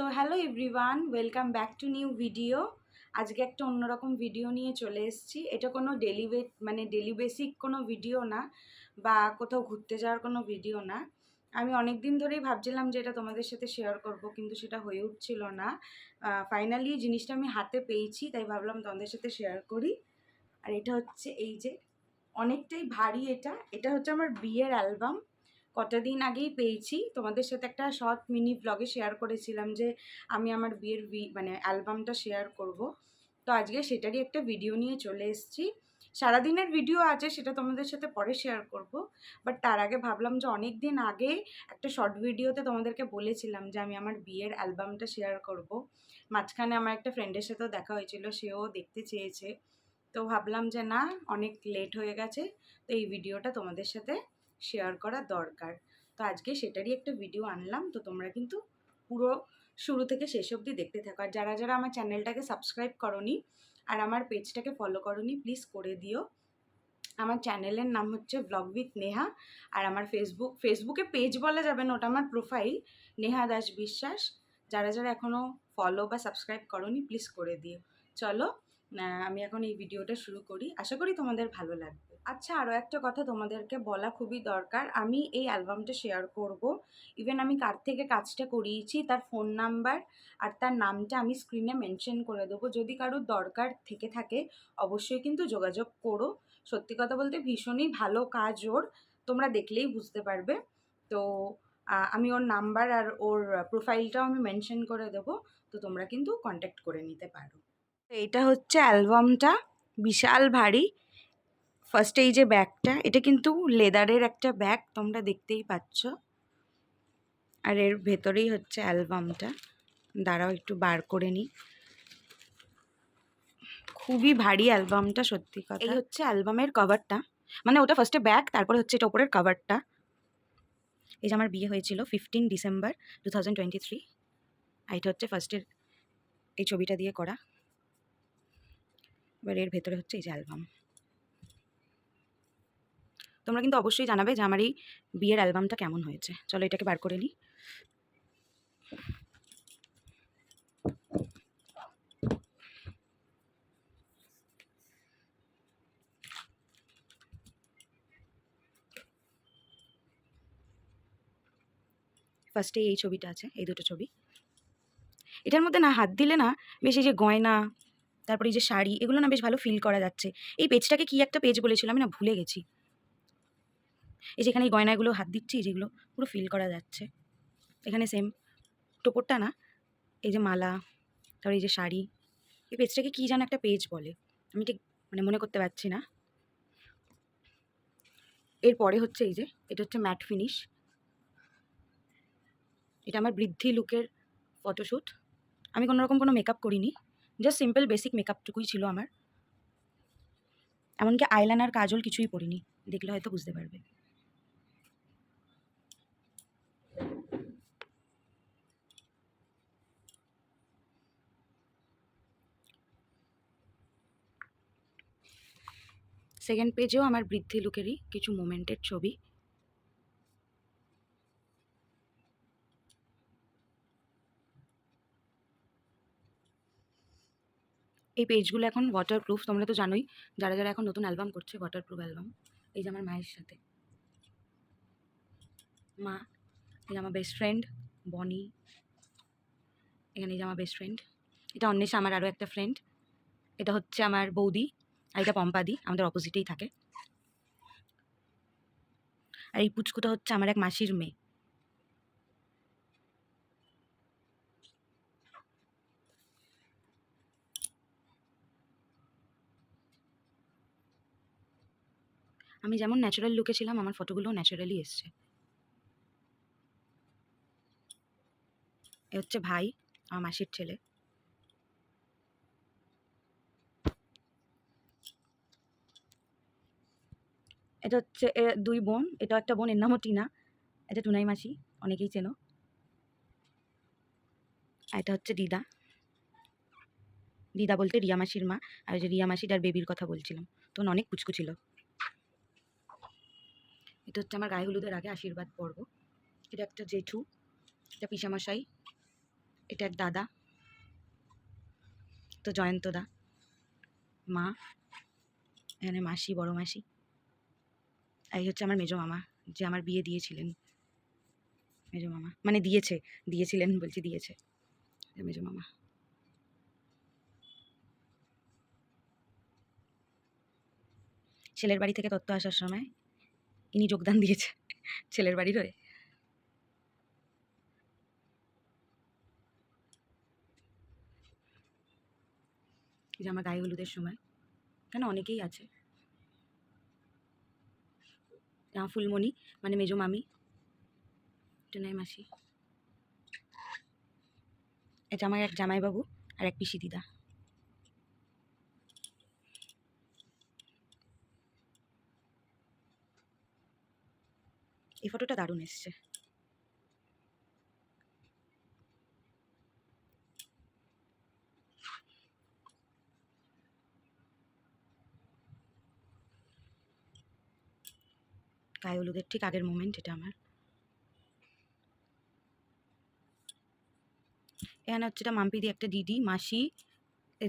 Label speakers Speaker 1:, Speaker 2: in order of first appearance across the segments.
Speaker 1: So hello everyone welcome back to new video আজকে একটা অন্যরকম ভিডিও নিয়ে চলে এসেছি। এটা কোনো ডেলি মানে ডেলি বেসিক কোনো ভিডিও না, বা কোথাও ঘুরতে যাওয়ার কোনো ভিডিও না। আমি অনেক দিন ধরেই ভাবছিলাম যে এটা তোমাদের সাথে শেয়ার করব, কিন্তু সেটা হয়ে উঠছিল না। ফাইনালি জিনিসটা আমি হাতে পেয়েছি, তাই ভাবলাম তোমাদের সাথে শেয়ার করি। আর এটা হচ্ছে এই যে, অনেকটাই ভারী এটা। এটা হচ্ছে আমার বিয়ের অ্যালবাম কটা দিন আগেই পেয়েছি। তোমাদের সাথে একটা শর্ট মিনি ব্লগে শেয়ার করেছিলাম যে, আমি আমার বিয়ের মানে অ্যালবামটা শেয়ার করব। তো আজকে সেটারই একটা ভিডিও নিয়ে চলে এসেছি। সারাদিনের ভিডিও আছে, সেটা তোমাদের সাথে পরে শেয়ার করব। বাট তার আগে ভাবলাম যে অনেক দিন আগে একটা শর্ট ভিডিওতে তোমাদেরকে বলেছিলাম যে, আমি আমার বিয়ের অ্যালবামটা শেয়ার করব। মাঝখানে আমার একটা ফ্রেন্ডের সাথেও দেখা হয়েছিল, সেও দেখতে চেয়েছে। তো ভাবলাম যে, না, অনেক লেট হয়ে গেছে। তো এই ভিডিওটা তোমাদের সাথে শেয়ার করা দরকার। তো আজকে সেটারই একটা ভিডিও আনলাম। তো তোমরা কিন্তু পুরো শুরু থেকে শেষ অবধি দেখতে থাকো। আর যারা যারা আমার চ্যানেলটাকে সাবস্ক্রাইব করনি আর আমার পেজটাকে ফলো করনি প্লিজ করে দিও। আমার চ্যানেলের নাম হচ্ছে ব্লগ উইথ নেহা আর আমার ফেসবুক ফেসবুকে পেজ বলা যাবে না, ওটা আমার প্রোফাইল নেহা দাস বিশ্বাস। যারা যারা এখনও ফলো বা সাবস্ক্রাইব করনি প্লিজ করে দিও। চলো আমি এখন এই ভিডিওটা শুরু করি। আশা করি তোমাদের ভালো লাগবে। আচ্ছা আরও একটা কথা তোমাদেরকে বলা খুবই দরকার। আমি এই অ্যালবামটা শেয়ার করব। ইভেন আমি কার থেকে কাজটা করিয়েছি, তার ফোন নাম্বার আর তার নামটা আমি স্ক্রিনে মেনশন করে দেবো। যদি কারোর দরকার থেকে থাকে, অবশ্যই কিন্তু যোগাযোগ করো। সত্যি কথা বলতে ভীষণই ভালো কাজ ওর, তোমরা দেখলেই বুঝতে পারবে। তো আমি ওর নাম্বার আর ওর প্রোফাইলটাও আমি মেনশন করে দেবো। তো তোমরা কিন্তু কন্ট্যাক্ট করে নিতে পারো। এটা হচ্ছে অ্যালবামটা। বিশাল ভারী। ফার্স্টে এই যে ব্যাগটা, এটা কিন্তু লেদারের একটা ব্যাগ, তোমরা দেখতেই পাচ্ছ। আর এর ভেতরেই হচ্ছে অ্যালবামটা। দাঁড়াও, একটু বার করে নিই। খুবই ভারী অ্যালবামটা, সত্যি কথা। এই হচ্ছে অ্যালবামের কভারটা মানে ওটা ফার্স্টে ব্যাগ, তারপরে হচ্ছে এটা ওপরের কভারটা এই যে আমার বিয়ে হয়েছিল fifteen December two thousand twenty three আর এটা হচ্ছে ফার্স্টের এই ছবিটা দিয়ে করা। এবার এর ভেতরে হচ্ছে এই যে অ্যালবাম। তোমরা কিন্তু অবশ্যই জানাবে যে আমার এই বিয়ের অ্যালবামটা কেমন হয়েছে। চলো এটাকে বার করে নিই। ফার্স্টে এই ছবিটা আছে, এই দুটো ছবি। এটার মধ্যে না হাত দিলে না বেশ এই যে গয়না, তারপরে এই যে শাড়ি, এগুলো না বেশ ভালো ফিল করা যাচ্ছে। এই পেজটাকে কি একটা পেজ বলেছিল আমি না ভুলে গেছি। এই যেখানে এই গয়নাগুলো হাত দিচ্ছি যেগুলো পুরো ফিল করা যাচ্ছে। এখানে সেম টোপরটা না, এই যে মালা, তারপরে এই যে শাড়ি, এই পেজটাকে কী যেন একটা পেজ বলে। আমি ঠিক মানে মনে করতে পারছি না। এরপরে হচ্ছে এই যে, এটা হচ্ছে ম্যাট ফিনিশ এটা আমার বৃদ্ধি লুকের ফটোশ্যুট আমি কোনো রকম কোনো মেকআপ করিনি জাস্ট সিম্পল বেসিক মেকআপটুকুই ছিল আমার। এমনকি আইলাইনার কাজল কিছুই পরিনি। দেখলে হয়তো বুঝতে পারবে। সেকেন্ড পেজেও আমার বৃদ্ধি লুকেরই কিছু মোমেন্টের ছবি। এই পেজগুলো এখন ওয়াটারপ্রুফ তোমরা তো জানোই, যারা যারা এখন নতুন অ্যালবাম করছে ওয়াটারপ্রুফ অ্যালবাম এই যে আমার মায়ের সাথে। মা, এই আমার বেস্ট ফ্রেন্ড বনি এখানে এই যে আমার বেস্ট ফ্রেন্ড এটা অন্বেষা, আমার আরও একটা ফ্রেন্ড এটা হচ্ছে আমার বৌদি। আর এটা পম্পাদি আমাদের অপোজিটেই থাকে। আর এই পুচকুটা হচ্ছে আমার এক মাসির মেয়ে। আমি যেমন ন্যাচারাল লুকে ছিলাম, আমার ফটোগুলোও ন্যাচারালি এসছে। এ হচ্ছে ভাই, আমার মাসির ছেলে। এটা হচ্ছে দুই বোন। এটা একটা বোন এর নামও টিনা। এটা টুনাই মাসি, অনেকেই চেনো। এটা হচ্ছে দিদা। দিদা বলতে রিয়া মাসির মা। আর যে রিয়া মাসিটার বেবির কথা বলছিলাম। তখন অনেক কুচকু ছিল। এটা হচ্ছে আমার গায়ে হলুদের আগে আশীর্বাদ পর্ব। এটা একটা জেঠু, এটা পিসামশাই, এটা এক দাদা তো জয়ন্তদা, মা, এখানে মাসি, বড় মাসি। এই হচ্ছে আমার মেজো মামা, যে আমার বিয়ে দিয়েছিলেন। মেজো মামা মানে দিয়েছে, দিয়েছিলেন বলছি দিয়েছে। মেজো মামা। ছেলের বাড়ি থেকে তত্ত্ব আসার সময় ইনি যোগদান দিয়েছে, ছেলের বাড়ির হয়ে। যে আমার গায়ে হলুদের সময়, কেন অনেকেই আছে। ফুলমণি মানে মেজো মামি। টোনাই মাসি। এটা আমার এক জামাইবাবু আর এক পিসি দিদা। এই ফটোটা দারুণ এসছে। গায়ে হলুদের ঠিক আগের মোমেন্ট এটা আমার। এখানে হচ্ছে এটা মাম্পি দি একটা দিদি, মাসি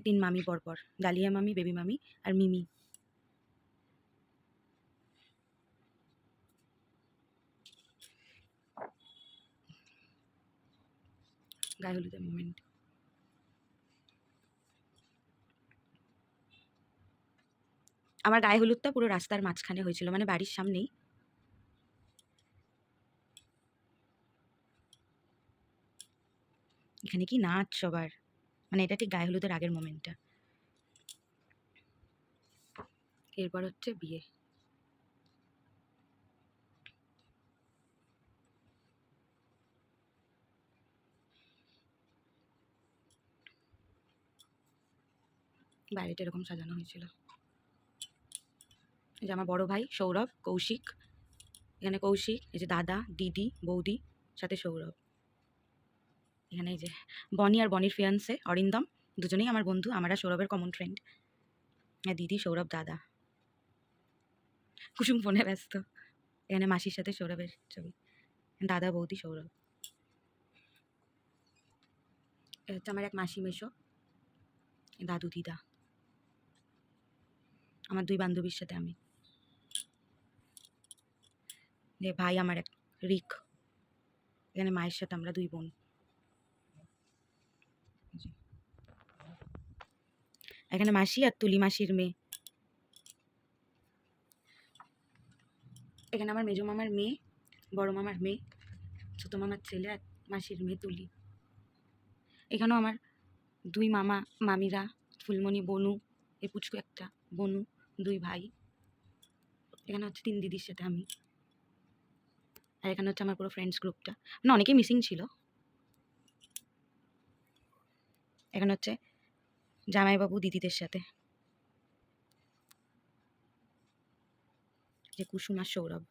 Speaker 1: তিন মামি পরপর ডালিয়া মামি, বেবি মামি আর মিমি। গায়ে হলুদের মোমেন্ট আমার গায়ে হলুদটা পুরো রাস্তার মাঝখানে হয়েছিল মানে বাড়ির সামনেই। এখানে কি নাচ সবার? মানে এটা ঠিক গায়ে হলুদের আগের মোমেন্টটা এরপর হচ্ছে বিয়ে। বাড়িটা এরকম সাজানো হয়েছিল। এই যে আমার বড় ভাই সৌরভ, কৌশিক। এখানে কৌশিক, এই যে দাদা, দিদি, বৌদি, সাথে সৌরভ। এখানে যে বনি আর বনির ফিয়ান্সে অরিন্দম, দুজনেই আমার বন্ধু, আমরা সৌরভের কমন ফ্রেন্ড দিদি সৌরভ দাদা। কুসুম ফোনে ব্যস্ত। এখানে মাসির সাথে সৌরভের ছবি। দাদা, বৌদি, সৌরভ। হচ্ছে আমার এক মাসি মেশো। দাদু, দিদা। আমার দুই বান্ধবীর সাথে আমি। ভাই আমার এক রিক। এখানে মায়ের সাথে আমরা দুই বোন। এখানে মাসি আর তুলি মাসির মেয়ে। এখানে আমার মেজো মামার মেয়ে, বড় মামার মেয়ে, ছোটো মামার ছেলে আর মাসির মেয়ে তুলি। এখানেও আমার দুই মামা, মামিরা, ফুলমণি, বনু এ পুচকু একটা, বনু, দুই ভাই। এখানে হচ্ছে তিন দিদির সাথে আমি। আর এখানে হচ্ছে আমার পুরো ফ্রেন্ডস গ্রুপটা মানে অনেকেই মিসিং ছিল। এখানে হচ্ছে জামাইবাবু দিদিদের সাথে। যে কুসুম আর সৌরভ।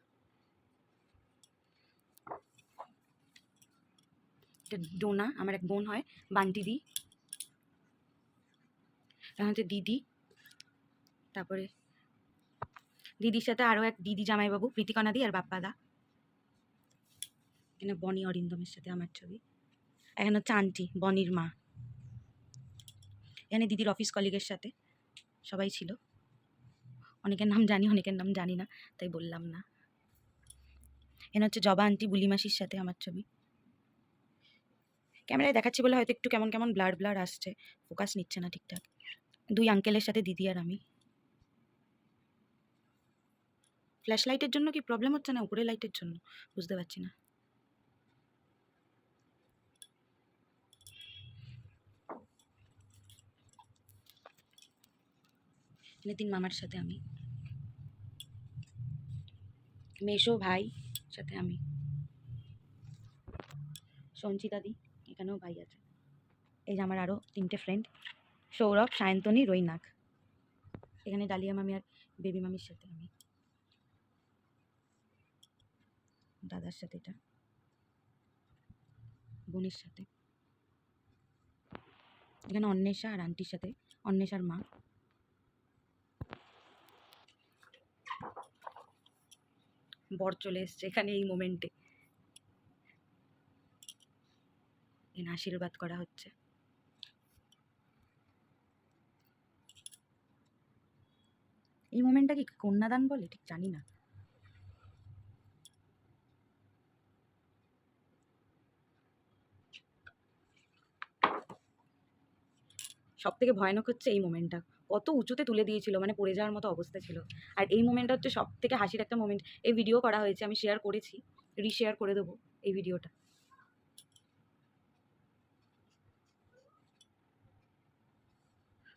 Speaker 1: ডোনা, আমার এক বোন হয় বান্টি দি হচ্ছে দিদি। তারপরে দিদির সাথে আরও এক দিদি জামাইবাবু প্রীতিকণা দি আর বাপ্পাদা। এখানে বনি অরিন্দমের সাথে আমার ছবি। এখানে হচ্ছে আন্টি, বনির মা। এখানে দিদির অফিস কলিগের সাথে। সবাই ছিল। অনেকের নাম জানি, অনেকের নাম জানি না, তাই বললাম না। এখানে হচ্ছে জবা আন্টি বুলি মাসির সাথে আমার ছবি। ক্যামেরায় দেখাচ্ছি বলে হয়তো একটু কেমন কেমন ব্লার ব্লার আসছে। ফোকাস নিচ্ছে না ঠিকঠাক। দুই আঙ্কেলের সাথে দিদি আর আমি। ফ্ল্যাশ লাইটের জন্য কি প্রবলেম হচ্ছে না? উপরে লাইটের জন্য? বুঝতে পারছি না। এখানে তিন মামার সাথে আমি। মেশো ভাই সাথে আমি। সঞ্চিতা দি এখানেও ভাই আছে। এই যে আমার আরও তিনটে ফ্রেন্ড সৌরভ, সায়ন্তনী, রৈনাক। এখানে ডালিয়া মামি আর বেবি মামির সাথে আমি। দাদার সাথে এটা। বোনের সাথে। এখানে অন্বেষা আর আন্টির সাথে, অন্বেষার মা। বর চলে এসছে এখানে এই মোমেন্টে আশীর্বাদ করা হচ্ছে। এই মোমেন্টটা কি কন্যাদান বলে? ঠিক জানি না। সব থেকে ভয়ানক হচ্ছে এই মোমেন্টটা কত উঁচুতে তুলে দিয়েছিল মানে পড়ে যাওয়ার মতো অবস্থা ছিল। আর এই মোমেন্টটা হচ্ছে সব থেকে হাসির একটা মোমেন্ট এই ভিডিও করা হয়েছে, আমি শেয়ার করেছি রিশেয়ার করে দেবো এই ভিডিওটা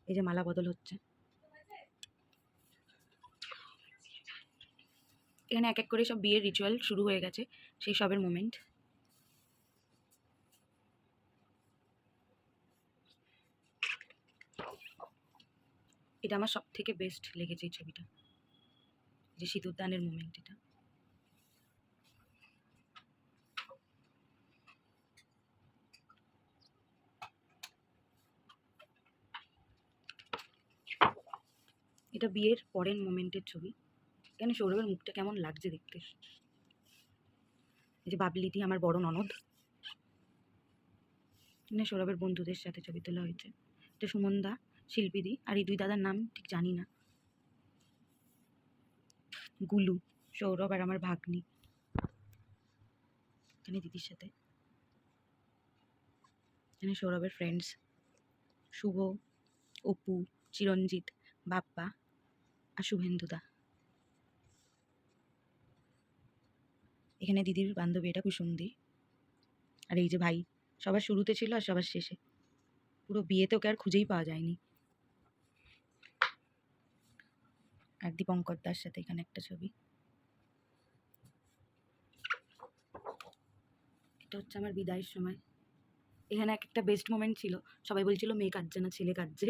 Speaker 1: এই যে মালা বদল হচ্ছে। এখানে এক এক করে সব বিয়ের রিচুয়াল শুরু হয়ে গেছে, সেই সবের মোমেন্ট এটা আমার সব থেকে বেস্ট লেগেছে এই ছবিটা। যে সিঁদুরদানের মোমেন্ট এটা। এটা বিয়ের পরের মোমেন্টের ছবি। এখানে সৌরভের মুখটা কেমন লাগছে দেখতে? এই যে বাবলিদি আমার বড় ননদ। সৌরভের বন্ধুদের সাথে ছবি তোলা হয়েছে। এটা সুমন দা শিল্পীদি, আর এই দুই দাদার নাম ঠিক জানি না। গুলু, সৌরভ আর আমার ভাগ্নি। এখানে দিদির সাথে। এখানে সৌরভের ফ্রেন্ডস শুভ, অপু, চিরঞ্জিত, বাপ্পা আর শুভেন্দুদা এখানে দিদির বান্ধবী, এটা কুসুমদি। আর এই যে ভাই, সবার শুরুতে ছিল আর সবার শেষে। পুরো বিয়েতে ওকে আর খুঁজেই পাওয়া যায়নি। আর দীপঙ্কর দার সাথে এখানে একটা ছবি। এটা হচ্ছে আমার বিদায়ের সময়। এখানে এক একটা বেস্ট মোমেন্ট ছিল। সবাই বলছিল, মেয়ে কাঁদছে না, ছেলে কাঁদছে।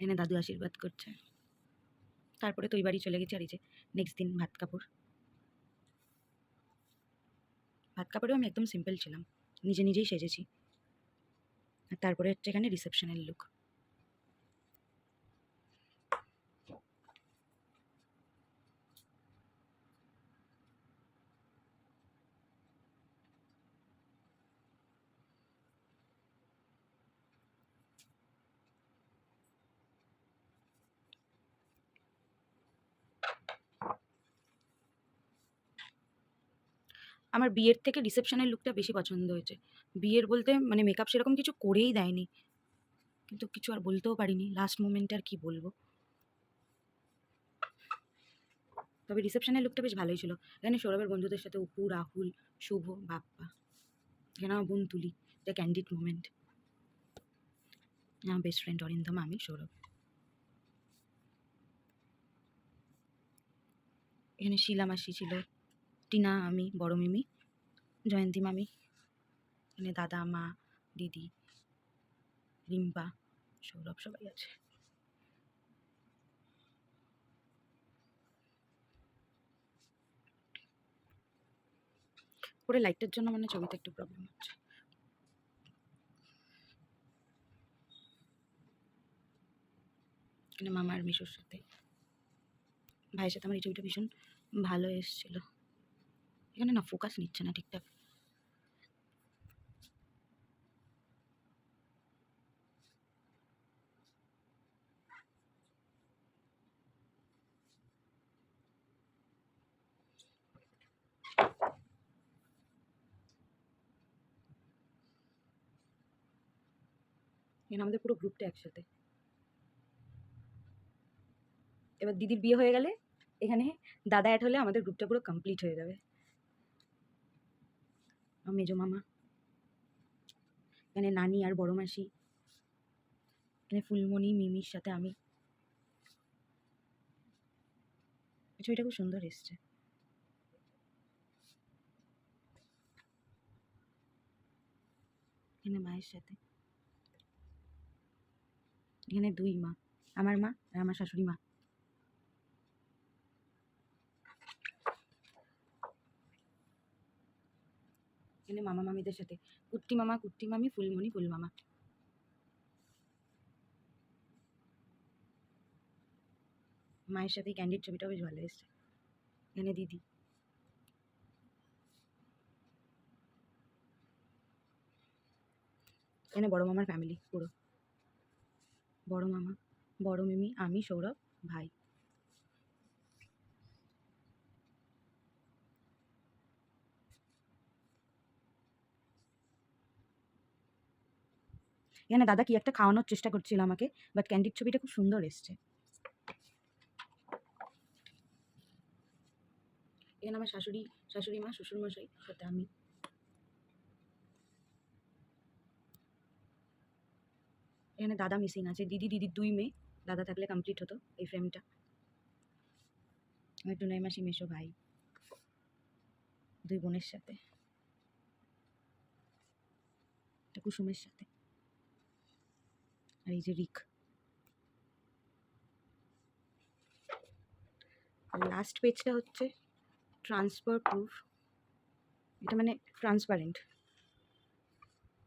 Speaker 1: এখানে দাদু আশীর্বাদ করছে। তারপরে তো ওই বাড়ি চলে গেছে আর এই যে নেক্সট দিন ভাত কাপড়। ভাত কাপড়েও আমি একদম সিম্পল ছিলাম। নিজে নিজেই সেজেছি। আর তারপরে হচ্ছে এখানে রিসেপশনের লুক আমার বিয়ের থেকে রিসেপশনের লুকটা বেশি পছন্দ হয়েছে। বিয়ের বলতে মানে মেকআপ সেরকম কিছু করেই দেয়নি। কিন্তু কিছু আর বলতেও পারিনি। লাস্ট মোমেন্টে আর কি বলব? তবে রিসেপশনের লুকটা বেশ ভালোই ছিল। এখানে সৌরভের বন্ধুদের সাথে অপু, রাহুল, শুভ, বাপ্পা। এখানে আমার বোন তুলি এটা ক্যান্ডিড মোমেন্ট আমার বেস্ট ফ্রেন্ড অরিন্দম, আমি, সৌরভ। এখানে শিলা মাসি ছিল। টিনা, আমি, বড় মিমি, জয়ন্তী মামি এখানে দাদা, মা, দিদি, রিম্পা, সৌরভ, সবাই আছে। পরে লাইটের জন্য মানে ছবিতে একটু প্রবলেম হচ্ছে। এখানে মামা আর সাথে। ভাইয়ের সাথে আমার এই ছবিটা ভীষণ ভালো এসেছিল। এখানে না ফোকাস নিচ্ছে না ঠিকঠাক। এখানে আমাদের পুরো গ্রুপটা একসাথে। এবার দিদির বিয়ে হয়ে গেলে এখানে দাদা অ্যাড হলে আমাদের গ্রুপটা পুরো কমপ্লিট হয়ে যাবে। মেজো মামা। এখানে নানি আর বড় মাসি। এখানে ফুলমণি, মিমির সাথে আমি। ছবিটা খুব সুন্দর এসছে। এখানে মায়ের সাথে। এখানে দুই মা, আমার মা আর আমার শাশুড়ি মা। এখানে মামা মামিদের সাথে। কুট্টি মামা, কুট্টি মামি, ফুলমণি ফুল মামা মায়ের সাথে ক্যান্ডিড ছবিটাও বেশ ভালো এসছে। এখানে দিদি। এখানে বড় মামার ফ্যামিলি পুরো। বড় মামা, বড় মিমি, আমি, সৌরভ, ভাই। এখানে দাদা কি একটা খাওয়ানোর চেষ্টা করছিল আমাকে বাট ক্যান্ডির ছবিটা খুব সুন্দর এসছে। এখানে আমার শাশুড়ি শাশুড়ি মা শ্বশুর মশাই সাথে আমি। এখানে দাদা মিসিং আছে, দিদি, দিদির দুই মেয়ে, দাদা থাকলে কমপ্লিট হতো এই ফ্রেমটা আমার টুনাই মাসি মেশো ভাই, দুই বোনের সাথে। কুসুমের সাথে। আর এই যে রিক। লাস্ট পেজটা হচ্ছে ট্রান্সফার প্রুফ এটা মানে ট্রান্সপারেন্ট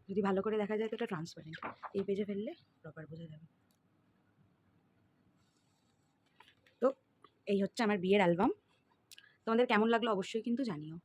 Speaker 1: যদি ভালো করে দেখা যায় তো এটা ট্রান্সপারেন্ট এই পেজে ফেললে প্রপার বোঝা যাবে। তো এই হচ্ছে আমার বিয়ের অ্যালবাম তোমাদের কেমন লাগল অবশ্যই কিন্তু জানিও।